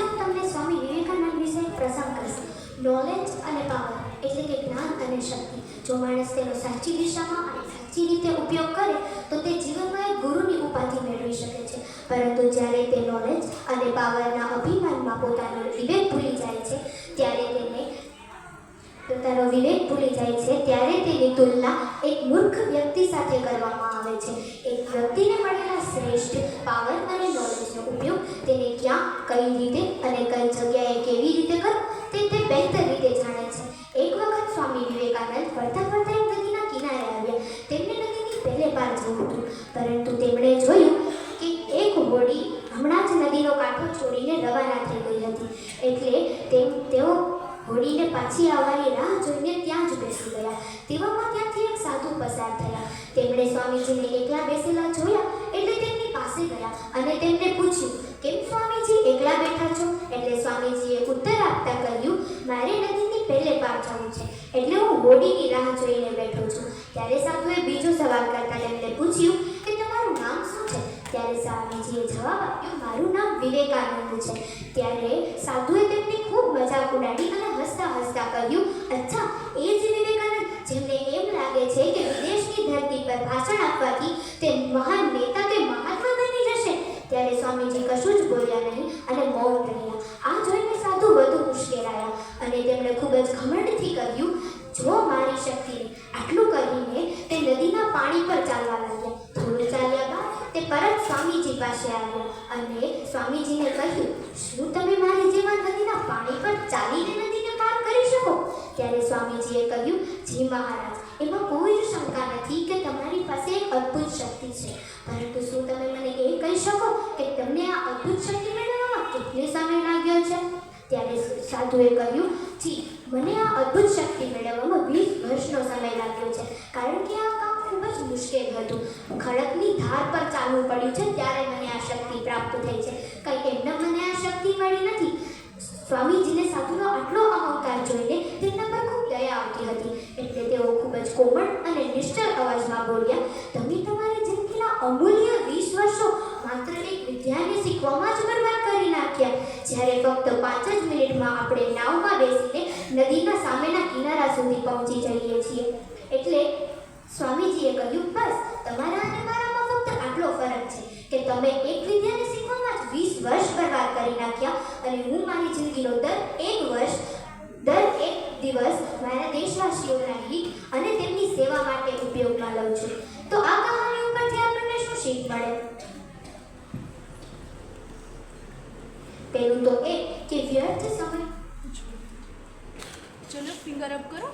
આજે તમને સ્વામી વિવેકાનંદ વિશે પ્રસંગ કરીશ. નોલેજ અને પાવર એટલે કે જ્ઞાન અને શક્તિ. જો માણસ તેનો સાચી દિશામાં અને સાચી રીતે ઉપયોગ કરે, તો તે જીવનમાં એક ગુરુની ઉપાધિ મેળવી શકે છે. પરંતુ જ્યારે તે નોલેજ અને પાવરના અભિમાનમાં પોતાનો વિવેક ભૂલી જાય છે, ત્યારે તેને પોતાનો વિવેક ભૂલી જાય છે, ત્યારે તેની તુલના એક મૂર્ખ વ્યક્તિ સાથે કરવામાં આવે છે. એક વ્યક્તિ પાર જવું હતું. પરંતુ તેમણે જોયું કે એક હોડી હમણાં જ નદીનો કાંઠો છોડીને રવાના થઈ ગઈ હતી. એટલે તેમ, તેઓ હોડીને પાછી આવવાની રાહ જોઈને ત્યાં જ બેસી ગયા. તેવામાં ત્યાંથી એક સાધુ પસાર થયા. તેમણે સ્વામીજીને એકલા બેસેલા જોયા એટલે તેમની પાસે ગયા અને તેમને પૂછ્યું, કેમ સ્વામીજી એકલા બેઠા છો? એટલે સ્વામીજીએ ઉત્તર આપતા કહ્યું, મારે નદીની પહેલે પાર જવું છે. એટલે હું હોડીની રાહ જોઈને બેઠો છું. ત્યારે સાધુએ બીજો સવાલ કરતા તેમને પૂછ્યું કે તમારું નામ શું છે ત્યારે સ્વામીજીએ જવાબ આપ્યો મારું નામ વિવેકાનંદ છે. ત્યારે સાધુએ તેમની ખૂબ મજાક ઉડાડી અને હસતા હસતા કહ્યું, અચ્છા, એ જ વિવેકાનંદ જેમને એમ લાગે છે કે વિદેશની ધરતી પર ભાષણ આપવાથી તે મહાન નેતા કે મહાત્મા બની જશે. ત્યારે સ્વામીજી કશું જ બોલ્યા નહીં અને મૌન રહ્યા. આ જોઈને સાધુ વધુ મુશ્કેલાયા અને તેમણે ખૂબ જ ઘમંડથી કહ્યું, જો મારી શક્તિને આટલું કહીને તે નદીના પાણી પર ચાલવા લાગ્યા થોડું ચાલ્યા બાદ તે પરત સ્વામીજી પાસે આવ્યો અને સ્વામીજીને કહ્યું, શું તમે મારી જેવા નદીના પાણી પર ચાલીને નદીને પાર કરી શકો? ત્યારે સ્વામીજીએ કહ્યું, જી મહારાજ, એમાં કોઈ જ શંકા નથી કે તમારી પાસે એક અદ્ભુત શક્તિ છે. પરંતુ શું તમે મને એ કહી શકો કે તમને આ અદ્ભુત શક્તિ મેળવવામાં કેટલો સમય લાગ્યો છે? ત્યારે સાધુએ કહ્યું, જી, મને આ અદ્ભુત શક્તિ મેળવવામાં વીસ વર્ષનો સમય લાગ્યો છે, કારણ કે આ કામ ખૂબ જ મુશ્કેલ હતું. ખડકની ધાર પર ચાલવું પડ્યું છે, ત્યારે મને આ શક્તિ પ્રાપ્ત થઈ છે. કંઈ એમને મને આ શક્તિ મળી નથી. સ્વામીજીને સાધુનો આટલો અહંકાર જોઈને તેમના પર ખૂબ દયા આવતી હતી. એટલે તેઓ ખૂબ જ કોમળ અને નિશ્ચળ અવાજમાં બોલ્યા, તમે તમારી જિંદગીના અમૂલ્ય વીસ વર્ષો માત્ર એક વિદ્યાને શીખવામાં જ બરબાદ કરી નાખ્યા. જ્યારે ફક્ત પાંચ જ મિનિટમાં આપણે નાવમાં બેસીને નદીના સામેના કિનારા સુધી પહોંચી જઈએ છીએ એટલે સ્વામીજીએ કહ્યું બસ તમારા અને મારામાં ફક્ત આટલો ફરક છે કે તમે એક વિદ્યાને શીખવામાં જ વીસ વર્ષ બરબાદ કરી નાખ્યા અને હું મારી જિંદગીનો દર એક વર્ષ દર એક દિવસ મારા દેશવાસીઓના હિત અને તેમની સેવા માટે ઉપયોગમાં લઉં છું. તો આ કહાની ઉપરથી આપણને શું શીખ મળે? પહેલું તો એ કે વ્યર્થ સમય. ચલો ફિંગર અપ કરો.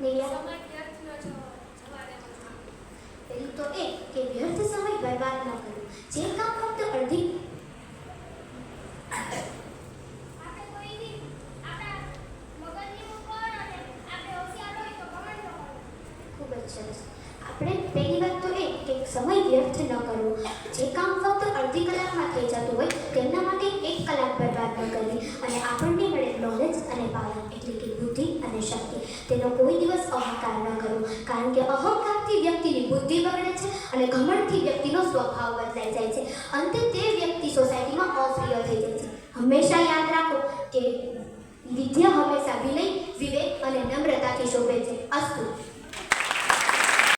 નિર્યા પહેલું તો એ કે વ્યર્થ સમય બરબાદ ન કરવો જે કામ ફક્ત અડધી ખૂબ જ સરસ આપણે પહેલી વાત તો એ કે સમય વ્યર્થ ન કરવો. જે કામ ફક્ત અડધી કલાકમાં થઈ જતું હોય, તેમના માટે એક કલાક બરબાદ ન કરવી. અને આપણને મળે નોલેજ અને પાવર, એટલે કે બુદ્ધિ અને શક્તિ. તેનો કોઈ દિવસ અહંકાર ન કરવો. કારણ કે અહંકારથી વ્યક્તિની બુદ્ધિ બગડે છે અને ઘમણથી વ્યક્તિનો સ્વભાવ બદલાઈ જાય છે. અંતે તે વ્યક્તિ સોસાયટીમાં અપ્રિય થઈ જાય છે. હંમેશા યાદ રાખો કે વિદ્યા હંમેશા વિનય, વિવેક અને નમ્રતાથી શોભે છે. અસ્તુ.